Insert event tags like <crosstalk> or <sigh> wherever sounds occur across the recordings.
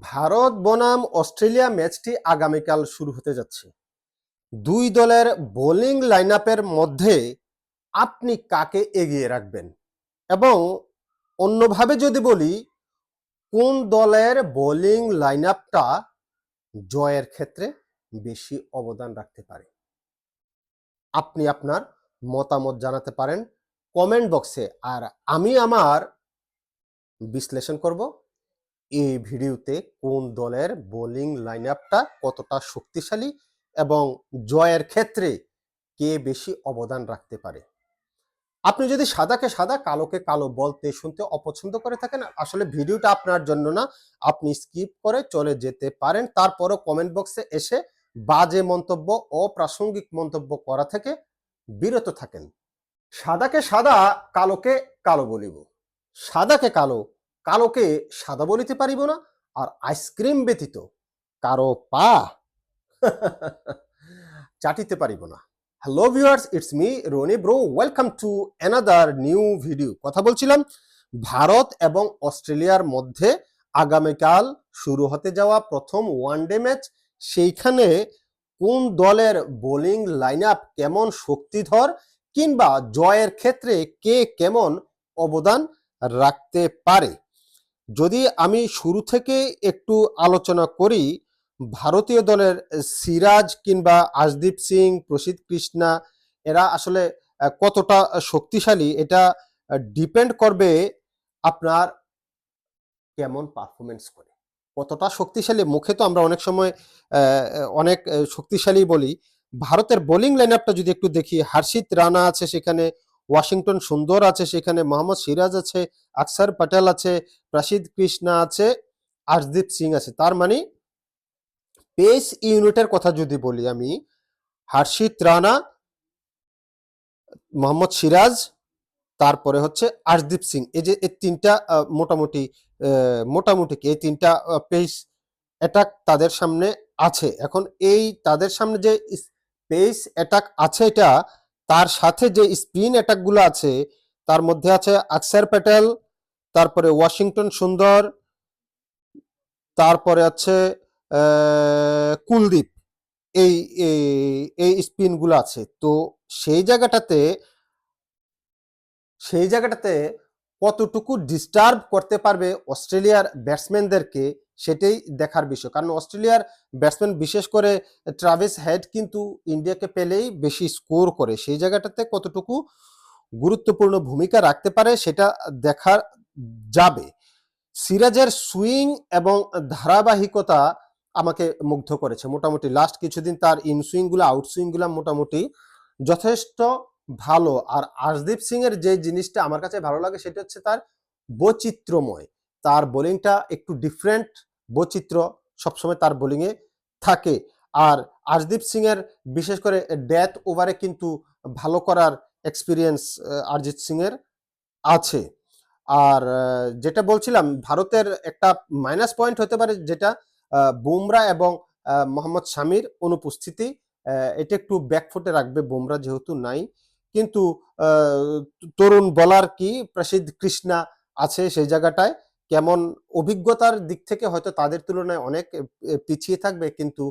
ভারত বনাম অস্ট্রেলিয়া ম্যাচটি আগামীকাল শুরু হতে যাচ্ছে। দুই দলের বোলিং লাইনআপের মধ্যে আপনি কাকে এগিয়ে রাখবেন? এবং অন্যভাবে যদি বলি, কোন দলের বোলিং লাইনআপটা জয়ের ক্ষেত্রে বেশি অবদান রাখতে পারে? আপনি আপনার মতামত জানাতে পারেন কমেন্ট বক্সে। আর আমি আমার বিশ্লেষণ করব। এই ভিডিওতে কোন দলের বোলিং লাইন আপটা কতটা শক্তিশালী এবং জয়ের ক্ষেত্রে কে বেশি অবদান রাখতে পারে? আপনি যদি সাদাকে সাদা, কালোকে কালো বলতে শুনতে অপছন্দ করে থাকেন, আসলে ভিডিওটা আপনার জন্য না। আপনি স্কিপ করে চলে যেতে পারেন। তারপরও কমেন্ট বক্সে এসে বাজে মন্তব্য অপ্রাসঙ্গিক মন্তব্য করা থেকে বিরত থাকেন। সাদাকে সাদা, কালোকে কালো বলিব। সাদাকে কালো কালোকে সাদা বলিতে পারিব না আর আইসক্রিম ব্যতীত কারও পা <laughs> চাটিতে পারিব না। Hello viewers it's me Roni bro welcome to another new video কথা বলছিলাম, ভারত এবং অস্ট্রেলিয়ার মধ্যে আগামীকাল শুরু হতে যাওয়া প্রথম ওয়ানডে ম্যাচ সেইখানে কোন দলের বোলিং লাইন আপ কেমন শক্তিধর কিংবা জয়ের ক্ষেত্রে কে কেমন অবদান রাখতে পারে? যদি আমি শুরু থেকে একটু আলোচনা করি, ভারতীয় দলের সিরাজ কিংবা আশদীপ সিং, প্রসিদ্ধ কৃষ্ণা, এরা আসলে কতটা শক্তিশালী, এটা ডিপেন্ড করবে আপনার কেমন পারফরমেন্স করে। কতটা শক্তিশালী, মুখে তো আমরা অনেক সময় অনেক শক্তিশালী বলি। ভারতের বোলিং লাইন আপটা যদি একটু দেখি, হর্ষিত রানা আছে সেখানে ওয়াশিংটন সুন্দর আছে সেখানে, মোহাম্মদ সিরাজ আছে, আকসার প্যাটেল আছে, প্রসিদ্ধ কৃষ্ণা আছে আশদীপ সিং আছে। তার মানে পেস ইউনিটের কথা যদি বলি আমি, হর্ষিত রানা, মোহাম্মদ সিরাজ, তারপরে হচ্ছে আশদীপ সিং। এই যে এই তিনটা মোটামুটি মোটামুটি কি? এই তিনটা পেস অ্যাটাক তাদের সামনে আছে। এখন এই তাদের সামনে যে পেস অ্যাটাক আছে এটা তার সাথে যে স্পিন অ্যাটাকগুলো আছে, তার মধ্যে আছে আকসার প্যাটেল, তারপরে ওয়াশিংটন সুন্দর, তারপরে আছে কুলদীপ। এই, এই- স্পিনগুলো আছে। তো সেই জায়গাটাতে সেই জায়গাটাতে কতটুকু ডিস্টার্ব করতে পারবে অস্ট্রেলিয়ার ব্যাটসম্যানদেরকে সেটাই দেখার বিষয়। কারণ অস্ট্রেলিয়ার ব্যাটসম্যান বিশেষ করে ট্রাভিস হেড কিন্তু ইন্ডিয়াকে পেলেই বেশি স্কোর করে। সেই জায়গাটাতে কতটুকু গুরুত্বপূর্ণ ভূমিকা রাখতে পারে সেটা দেখা যাবে। সিরাজের সুইং এবং ধারাবাহিকতা আমাকে মুগ্ধ করেছে। মোটামুটি লাস্ট কিছুদিন তার ইন সুইংগুলো আউট সুইংগুলো মোটামুটি যথেষ্ট ভালো। আর আশদীপ সিং এর যে জিনিসটা আমার কাছে ভালো লাগে সেটা হচ্ছে তার বৈচিত্র্যময়। তার বোলিংটা একটু ডিফারেন্ট বৈচিত্র্য সবসময় তার বোলিংয়ে থাকে। আর আশদীপ সিং এর বিশেষ করে ডেথ ওভারে কিন্তু ভালো করার এক্সপিরিয়েন্স অরিজিৎ সিং এর আছে। আর যেটা বলছিলাম, ভারতের একটা মাইনাস পয়েন্ট হতে পারে যেটা বুমরা এবং মোহাম্মদ শামির অনুপস্থিতি এটা একটু ব্যাকফুটে রাখবে বুমরা যেহেতু নাই। কিন্তু তরুণ বলার কি প্রসিদ্ধ কৃষ্ণা আছে সেই জায়গাটায়? কেমন অভিজ্ঞতার দিক থেকে হয়তো তাদের তুলনায় অনেক পিছিয়ে থাকবে, কিন্তু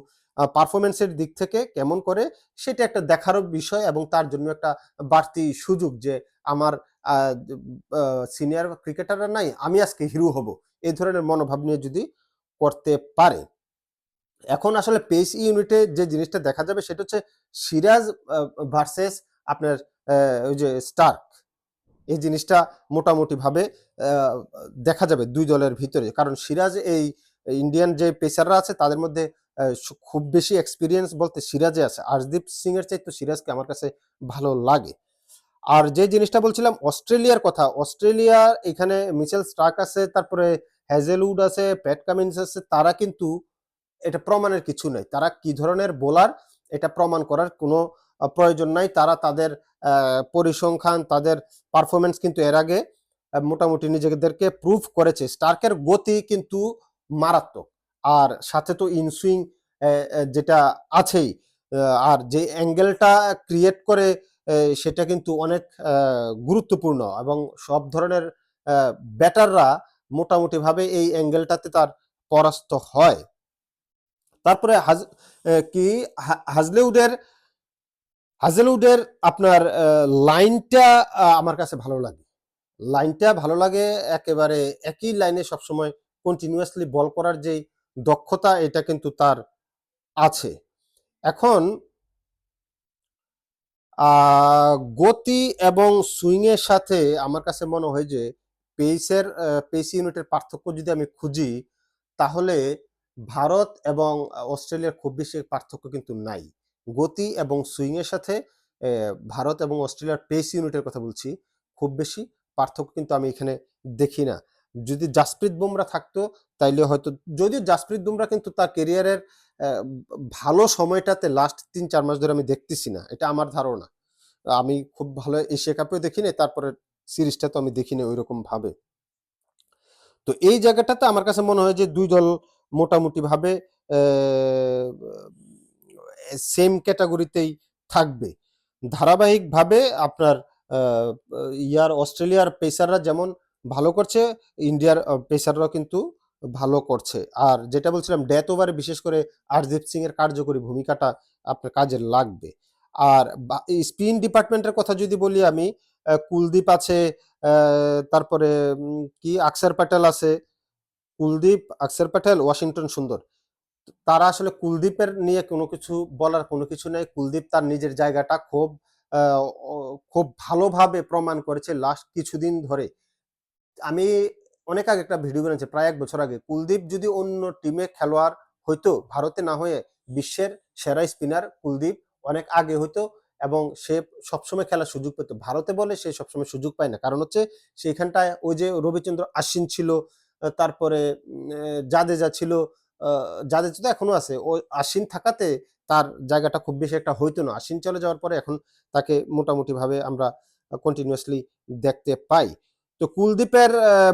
পারফরমেন্সের দিক থেকে কেমন করে? সেটা একটা দেখারও বিষয় এবং তার জন্য একটা বাড়তি সুযোগ যে আমার সিনিয়র ক্রিকেটাররা নাই, আমি আজকে হিরো হব। এই ধরনের মনোভাব নিয়ে যদি করতে পারে। এখন আসলে পেস ইউনিটে যে জিনিসটা দেখা যাবে সেটা হচ্ছে সিরাজ ভার্সেস আপনার ওই যে স্টার্ক, এই জিনিসটা মোটামুটিভাবে দেখা যাবে দুই দলের ভিতরে। কারণ সিরাজ এই ইন্ডিয়ান যে পেসাররা আছে, তাদের মধ্যে খুব বেশি এক্সপিরিয়েন্স বলতে সিরাজে আছে। আশদীপ সিং এর চাইতে সিরাজকে আমার কাছে ভালো লাগে। আর যে জিনিসটা বলছিলাম, অস্ট্রেলিয়ার কথা। অস্ট্রেলিয়া, এখানে মিচেল স্টার্ক আছে, তারপরে হ্যাজেলউড আছে, প্যাট কামিন্স আছে, তারা কিন্তু এটা প্রমাণের কিছু নাই। তারা কি ধরনের বোলার, এটা প্রমাণ করার কোনো প্রয়োজন নাই। তারা তাদের পরিসংখ্যান, তাদের পারফরমেন্স কিন্তু এর আগে মোটামুটি নিজেদেরকে প্রুভ করেছে। স্টার্কের গতি কিন্তু মারাত্মক। আর সাথে তো ইনসুইং যেটা আছেই আর যে অ্যাঙ্গেলটা ক্রিয়েট করে সেটা কিন্তু অনেক গুরুত্বপূর্ণ এবং সব ধরনের ব্যাটাররা মোটামুটিভাবে এই অ্যাঙ্গেলটাতে তার পরাস্ত হয়। তারপরে হাজ কি হাজলেউডের হাজলেউডের আপনার লাইনটা আমার কাছে ভালো লাগে। লাইনটা ভালো লাগে একেবারে একই লাইনে সবসময় কন্টিনিউয়াসলি বল করার যে দক্ষতা, এটা কিন্তু তার আছে। এখন গতি এবং সুইংয়ের সাথে আমার কাছে মনে হয় যে পেসের পেস ইউনিটের পার্থক্য যদি আমি খুঁজি, তাহলে ভারত এবং অস্ট্রেলিয়ার খুব বেশি পার্থক্য কিন্তু নাই। গতি এবং সুইংয়ের সাথে ভারত এবং অস্ট্রেলিয়ার পেস ইউনিটের কথা বলছি, খুব বেশি। পার্থক্য কিন্তু আমি এখানে দেখি না। যদি জাসপ্রীত বুমরা থাকতো, তাইলে হয়তো, যদিও জাসপ্রীত বুমরা কিন্তু তার কেরিয়ারের ভালো সময়টাতে লাস্ট তিন চার মাস ধরে আমি দেখতেছি না, এটা আমার ধারণা। আমি খুব ভালো এশিয়া কাপেও দেখি না তারপরে সিরিজটা তো আমি দেখি না ওইরকম ভাবে। তো এই জায়গাটাতে আমার কাছে মনে হয় যে দুই দল মোটামুটি ভাবে সেম ক্যাটাগরিতেই থাকবে। ধারাবাহিকভাবে আপনার ইয়ার অস্ট্রেলিয়ার পেসাররা যেমন ভালো করছে, ইন্ডিয়ার পেসাররাও কিন্তু ভালো করছে। আর যেটা বলছিলাম ডেথ ওভারে বিশেষ করে আরদীপ সিং এর কার্যকরী ভূমিকাটা আপনার কাজে লাগবে। আর স্পিন ডিপার্টমেন্টের কথা যদি বলি আমি কুলদীপ আছে তারপরে কি, আকসার প্যাটেল আছে। কুলদীপ, আকসার প্যাটেল, ওয়াশিংটন সুন্দর। তারা আসলে কুলদীপের নিয়ে কোনো কিছু বলার কোনো কিছু নেই। কুলদীপ তার নিজের জায়গাটা খুব খুব ভালোভাবে প্রমাণ করেছে লাস্ট কিছুদিন ধরে। আমি অনেক আগে একটা ভিডিও বানিয়েছি, প্রায় এক বছর আগে। কুলদীপ যদি অন্য টিমে খেলোয়াড় হইতো, ভারতে না হয়ে বিশ্বের সেরা স্পিনার কুলদীপ অনেক আগে হইতো এবং সে সবসময় খেলার সুযোগ পেত। ভারতে বলে সে সবসময় সুযোগ পায় না। কারণ হচ্ছে সেইখানটায় ওই যে রবিচন্দ্র আশ্বিন ছিল, তারপরে জাদেজা ছিল জাদেজা তো এখনও আছে, ও আশ্বিন থাকাতে তার জায়গাটা খুব বেশি একটা হইতো না। আশ্বিন চলে যাওয়ার পরে এখন তাকে মোটামুটিভাবে আমরা কন্টিনিউয়াসলি দেখতে পাই। তো কুলদীপের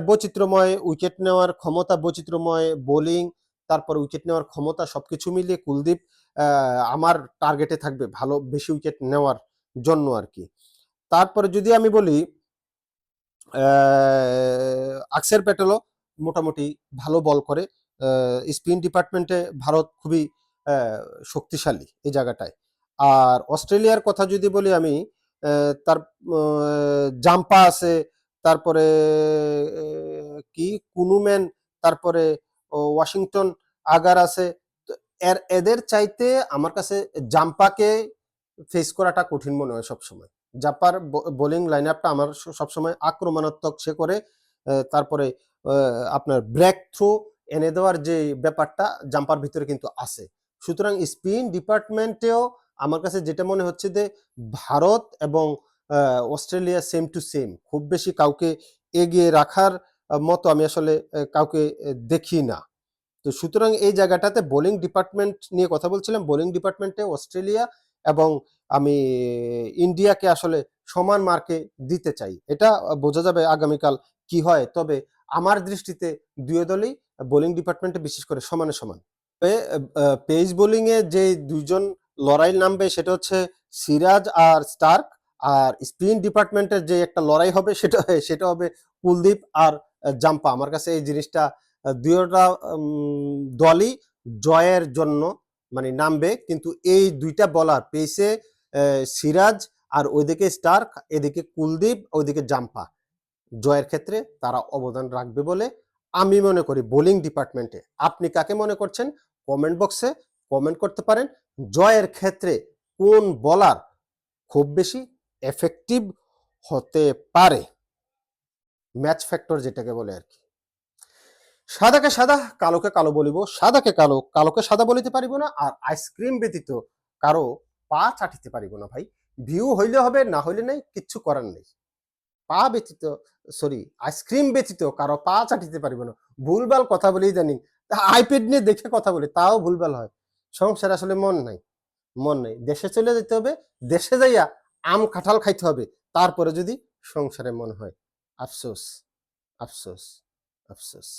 বৈচিত্র্যময় উইকেট নেওয়ার ক্ষমতা, বৈচিত্র্যময় বোলিং তারপর উইকেট নেওয়ার ক্ষমতা সবকিছু মিলিয়ে কুলদীপ আমার টার্গেটে থাকবে ভালো, বেশি উইকেট নেওয়ার জন্য আর কি তারপরে যদি আমি বলি আকসের প্যাটেলও মোটামুটি ভালো বল করে। স্পিন ডিপার্টমেন্টে ভারত খুবই শক্তিশালী এই জায়গাটায়। আর অস্ট্রেলিয়ার কথা যদি বলি আমি তার জাম্পা আছে, তারপরে কি? কুনুম্যান তারপরে ওয়াশিংটন, আগার আছে। এর, এদের চাইতে আমার কাছে জাম্পাকে ফেস করাটা কঠিন মনে হয় সবসময়। জাপার বোলিং লাইন আপটা আমার সবসময় আক্রমণাত্মক সে করে তারপরে আপনার ব্রেক থ্রু এনে দেওয়ার যে ব্যাপারটা জাম্পার ভিতরে কিন্তু আছে। সুতরাং স্পিন ডিপার্টমেন্টেও আমার কাছে যেটা মনে হচ্ছে যে ভারত এবং অস্ট্রেলিয়া সেম টু সেম খুব বেশি কাউকে এগিয়ে রাখার মতো আমি আসলে কাউকে দেখি না। তো সুতরাং এই জায়গাটাতে বোলিং ডিপার্টমেন্ট নিয়ে কথা বলছিলাম। বোলিং ডিপার্টমেন্টে অস্ট্রেলিয়া এবং আমি ইন্ডিয়াকে আসলে সমান মার্কে দিতে চাই। এটা বোঝা যাবে আগামীকাল কি হয়। তবে আমার দৃষ্টিতে দুই দলই বোলিং ডিপার্টমেন্টে বিশেষ করে সমানে সমান। পেস বোলিং এ যে দুইজন লড়াই নামবে সেটা হচ্ছে সিরাজ আর স্টার্ক, আর স্পিন ডিপার্টমেন্টের যে একটা লড়াই হবে সেটা সেটা হবে কুলদীপ আর জাম্পা। আমার কাছে এই জিনিসটা দুইটা দলই জয়ের জন্য মানে নামবে। কিন্তু এই দুইটা বলার পেসে সিরাজ আর ওইদিকে স্টার্ক, এদিকে কুলদীপ, ওইদিকে জাম্পা। জয়ের ক্ষেত্রে তারা অবদান রাখবে বলে আমি মনে করি বোলিং ডিপার্টমেন্টে। আপনি কাকে মনে করছেন? কমেন্ট বক্সে কমেন্ট করতে পারেন। জয়ের ক্ষেত্রে কোন বলার খুব বেশি এফেক্টিভ হতে পারে? ম্যাচ ফ্যাক্টর যেটাকে বলে আর কি। সাদাকে সাদা, কালোকে কালো বলিব। সাদাকে কালো, কালোকে সাদা বলিতে পারিব না। আর আইসক্রিম ব্যতীত কারও পা চাটিতে পারিব না ভাই। ভিউ হইলে হবে, না হইলে নাই, কিচ্ছু করার নেই। পা ব্যতীত সরি আইসক্রিম ব্যতীত কারও পা চাটিতে পারিব না। ভুলভাল কথা বলেই জানি আইপ্যাড নিয়ে দেখে কথা বলি, তাও ভুলভাল হয়। সংসার আসলে মন নাই মন নাই। দেশে চলে যেতে হবে, দেশে যাইয়া আম, কাঁঠাল খাইতে হবে, তারপরে যদি সংসারে মন হয়। আফসোস আফসোস আফসোস।